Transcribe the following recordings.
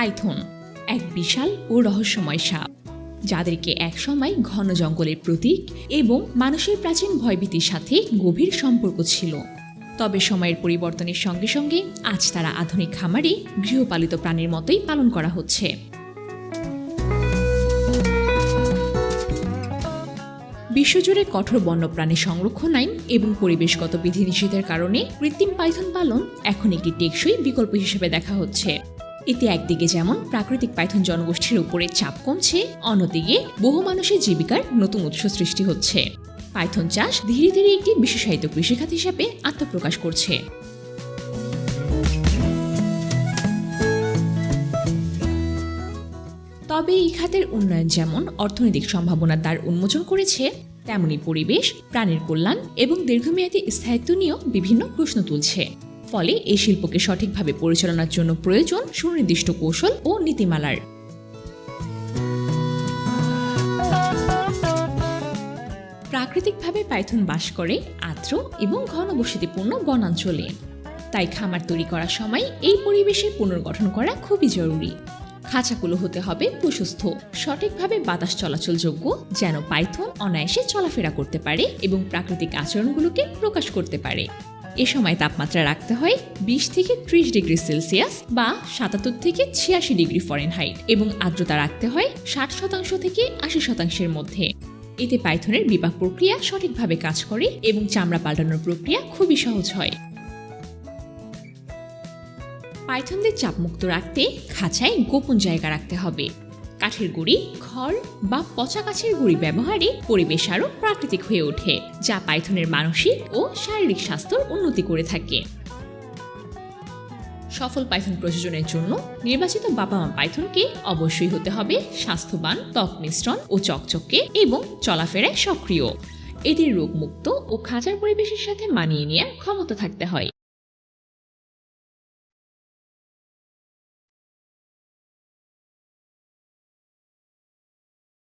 Python, এক বিশাল ও রহস্যময় সাপ, যাদেরকে একসময় ঘন জঙ্গলের প্রতীক এবং মানুষের প্রাচীন ভয়ভীতির সাথে গভীর সম্পর্ক ছিল। তবে সময়ের পরিবর্তনের সঙ্গে সঙ্গে আজ তারা আধুনিক খামারে গৃহপালিত প্রাণীর মতোই পালন করা হচ্ছে। বিশ্বজুড়ে কঠোর বন্যপ্রাণী সংরক্ষণ আইন এবং পরিবেশগত বিধিনিষেধের কারণে কৃত্রিম পাইথন পালন এখন একটি টেকসই বিকল্প হিসেবে দেখা হচ্ছে। এতে একদিকে যেমন প্রাকৃতিক পাইথন জনগোষ্ঠীর উপরে চাপ কমছে, অন্যদিকে বহু মানুষের জীবিকার নতুন উৎস সৃষ্টি হচ্ছে। পাইথন চাষ ধীরে ধীরে একটি বিশেষায়িত কৃষিখাত হিসাবে আত্মপ্রকাশ করছে। তবে এই খাতের উন্নয়ন যেমন অর্থনৈতিক সম্ভাবনার দ্বার উন্মোচন করেছে, তেমনি পরিবেশ, প্রাণীর কল্যাণ এবং দীর্ঘমেয়াদী স্থায়িত্ব নিয়েও বিভিন্ন প্রশ্ন তুলছে। ফলে এই শিল্পকে সঠিকভাবে পরিচালনার জন্য প্রয়োজন সুনির্দিষ্ট কৌশল ও নীতিমালার। প্রাকৃতিকভাবে পাইথন বাস করে আর্দ্র এবং ঘনবসতিপূর্ণ বনাঞ্চলে। তাই খামার তৈরি করার সময় এই পরিবেশে পুনর্গঠন করা খুবই জরুরি। খাঁচাগুলো হতে হবে প্রশস্ত, সঠিকভাবে বাতাস চলাচলযোগ্য, যেন পাইথন অনায়াসে চলাফেরা করতে পারে এবং প্রাকৃতিক আচরণগুলোকে প্রকাশ করতে পারে। এ সময় তাপমাত্রা রাখতে হয় বিশ থেকে ত্রিশ ডিগ্রি সেলসিয়াস বা সাতাত্তর থেকে ছিয়াশি ডিগ্রি ফরেনহাইট এবং আর্দ্রতা রাখতে হয় ষাট শতাংশ থেকে আশি শতাংশের মধ্যে। এতে পাইথনের বিপাক প্রক্রিয়া সঠিকভাবে কাজ করে এবং চামড়া পাল্টানোর প্রক্রিয়া খুবই সহজ হয়। পাইথনদের চাপমুক্ত রাখতে খাঁচায় গোপন জায়গা রাখতে হবে। কাঠের গুঁড়ি, খড় বা পচা গাছের গুঁড়ি ব্যবহারে পরিবেশ আরও প্রাকৃতিক হয়ে ওঠে, যা পাইথনের মানসিক ও শারীরিক স্বাস্থ্যর উন্নতি করে থাকে। সফল পাইথন প্রযোজনের জন্য নির্বাচিত বাবা মা পাইথনকে অবশ্যই হতে হবে স্বাস্থ্যবান, ত্বক মিশ্রণ ও চকচকে এবং চলাফেরায় সক্রিয়। এদের রোগমুক্ত ও খাঁচার পরিবেশের সাথে মানিয়ে নেওয়ার ক্ষমতা থাকতে হয়।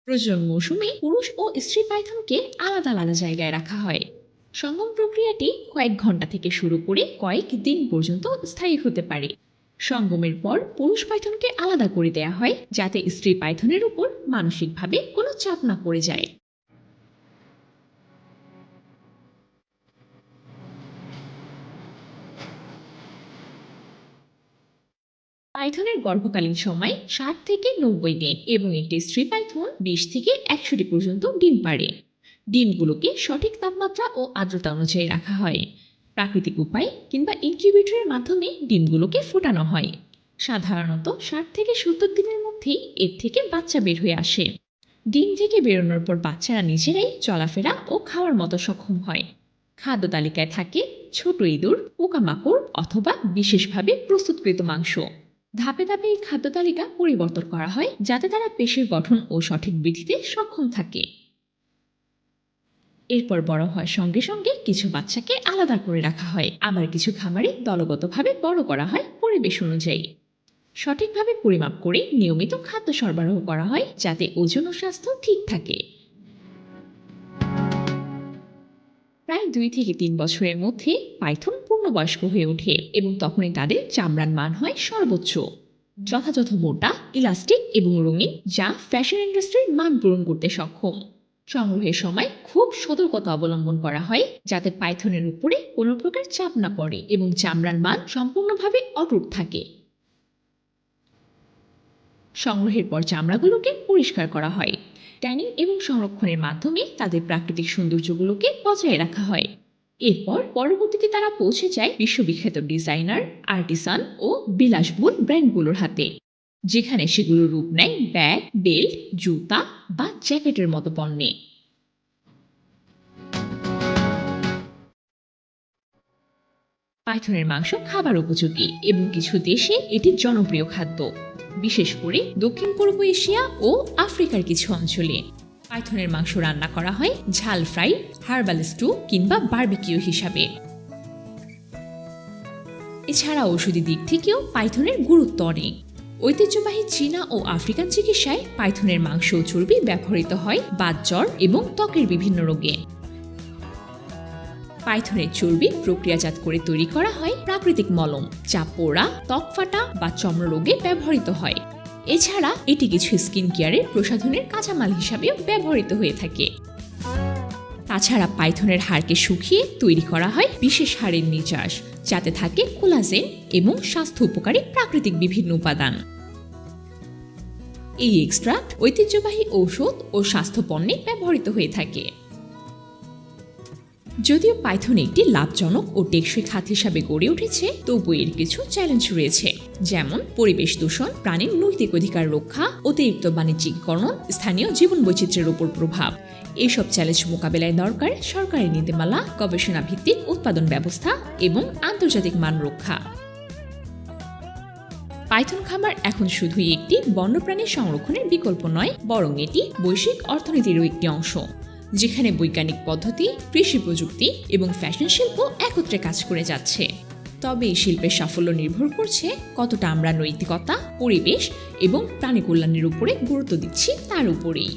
প্রজনন মৌসুমে পুরুষ ও স্ত্রী পাইথনকে আলাদা আলাদা জায়গায় রাখা হয়। সঙ্গম প্রক্রিয়াটি কয়েক ঘণ্টা থেকে শুরু করে কয়েক দিন পর্যন্ত স্থায়ী হতে পারে। সঙ্গমের পর পুরুষ পাইথনকে আলাদা করে দেয়া হয়, যাতে স্ত্রী পাইথনের উপর মানসিকভাবে কোনো চাপ না পড়ে যায়। পাইথনের গর্ভকালীন সময় ষাট থেকে নব্বই দিন এবং একটি স্ত্রী পাইথন বিশ থেকে একশোটি পর্যন্ত ডিম পাড়ে ডিমগুলোকে সঠিক তাপমাত্রা ও আর্দ্রতা অনুযায়ী রাখা হয়। প্রাকৃতিক উপায় কিংবা ইনকিউবেটরের মাধ্যমে ডিমগুলোকে ফোটানো হয়। সাধারণত ষাট থেকে সত্তর দিনের মধ্যেই এর থেকে বাচ্চা বের হয়ে আসে। ডিম থেকে বেরোনোর পর বাচ্চারা নিজেরাই চলাফেরা ও খাওয়ার মতো সক্ষম হয়। খাদ্য তালিকায় থাকে ছোট ইঁদুর, পোকামাকড় অথবা বিশেষভাবে প্রস্তুতকৃত মাংস। ধাপে ধাপে এই খাদ্য তালিকা পরিবর্তন করা হয় যাতে তারা পেশির গঠন ও সঠিক বৃদ্ধিতে সক্ষম থাকে। এরপর বড় হওয়ার সঙ্গে সঙ্গে কিছু বাচ্চাকে আলাদা করে রাখা হয়। আবার কিছু খামারে দলগতভাবে বড় করা হয় পরিবেশ অনুযায়ী। সঠিকভাবে পরিমাপ করে নিয়মিত খাদ্য সরবরাহ করা হয় যাতে ওজন ও স্বাস্থ্য ঠিক থাকে। প্রায় দুই থেকে তিন বছরের মধ্যে পাইথন পূর্ণবয়স্ক হয়ে ওঠে এবং তখনই তাদের চামড়ার মান হয় সর্বোচ্চ। যথাযথ মোটা, ইলাস্টিক এবং রঙিন, যা ফ্যাশন ইন্ডাস্ট্রির মান পূরণ করতে সক্ষম। সংগ্রহের সময় খুব সতর্কতা অবলম্বন করা হয় যাতে পাইথনের উপরে কোনো প্রকার চাপ না পড়ে এবং চামড়ার মান সম্পূর্ণভাবে অটুট থাকে। সংগ্রহের পর চামড়াগুলোকে পরিষ্কার করা হয়। ট্যানিং এবং সংরক্ষণের মাধ্যমে তাদের প্রাকৃতিক সৌন্দর্যগুলোকে বজায় রাখা হয়। এরপর পরবর্তীতে তারা পৌঁছে যায় বিশ্ববিখ্যাত ডিজাইনার, আর্টিসান ও বিলাসবহুল ব্র্যান্ডগুলোর হাতে, যেখানে সেগুলো রূপ নেয় ব্যাগ, বেল্ট, জুতা বা জ্যাকেটের মতো পণ্যে। পাইথনের মাংস খাবার উপযোগী এবং কিছু দেশে এটি জনপ্রিয় খাদ্য, বিশেষ করে দক্ষিণ পূর্ব এশিয়া ও আফ্রিকার কিছু অঞ্চলে। পাইথনের মাংস রান্না করা হয় ঝাল ফ্রাই, হার্বাল স্টু কিংবা বারবিকিউ হিসাবে। এছাড়া ঔষধি দিক থেকেও পাইথনের গুরুত্ব অনেক। ঐতিহ্যবাহী চীনা ও আফ্রিকান চিকিৎসায় পাইথনের মাংস ও চর্বি ব্যবহৃত হয় বাত জ্বর এবং ত্বকের বিভিন্ন রোগে। পাইথনের চর্বি প্রক্রিয়াজাত করে তৈরি করা হয় প্রাকৃতিক মলম, যা পোড়া, ত্বক ফাটা বা চর্মরোগে ব্যবহৃত হয়। এছাড়া এটি কিছু স্কিন কেয়ারের প্রসাধনের কাঁচামাল হিসাবেও ব্যবহৃত হয়ে থাকে। তাছাড়া পাইথনের হাড়কে শুকিয়ে তৈরি করা হয় বিশেষ হাড়ের নির্যাস, যাতে থাকে কোলাজেন এবং স্বাস্থ্য উপকারী প্রাকৃতিক বিভিন্ন উপাদান। এই এক্সট্রাক্ট ঐতিহ্যবাহী ঔষধ ও স্বাস্থ্য পণ্যে ব্যবহৃত হয়ে থাকে। যদিও পাইথন একটি লাভজনক ও টেকসই খাত হিসাবে গড়ে উঠেছে, তবু এর কিছু চ্যালেঞ্জ রয়েছে। যেমন পরিবেশ দূষণ, প্রাণীর নৈতিক অধিকার রক্ষা, অতিরিক্ত বাণিজ্যিকীকরণ, স্থানীয় জীবন বৈচিত্র্যের উপর প্রভাব। এইসব চ্যালেঞ্জ মোকাবেলায় দরকার সরকারি নীতিমালা, গবেষণা ভিত্তিক উৎপাদন ব্যবস্থা এবং আন্তর্জাতিক মান রক্ষা। পাইথন খামার এখন শুধুই একটি বন্যপ্রাণী সংরক্ষণের বিকল্প নয়, বরং এটি বৈশ্বিক অর্থনীতিরও একটি অংশ। যেখানে বৈজ্ঞানিক পদ্ধতি, কৃষি প্রযুক্তি এবং ফ্যাশন শিল্প একত্রে কাজ করে যাচ্ছে। তবে এই শিল্পের সাফল্য নির্ভর করছে কতটা আমরা নৈতিকতা, পরিবেশ এবং প্রাণী কল্যাণের উপরে গুরুত্ব দিচ্ছি তার উপরেই।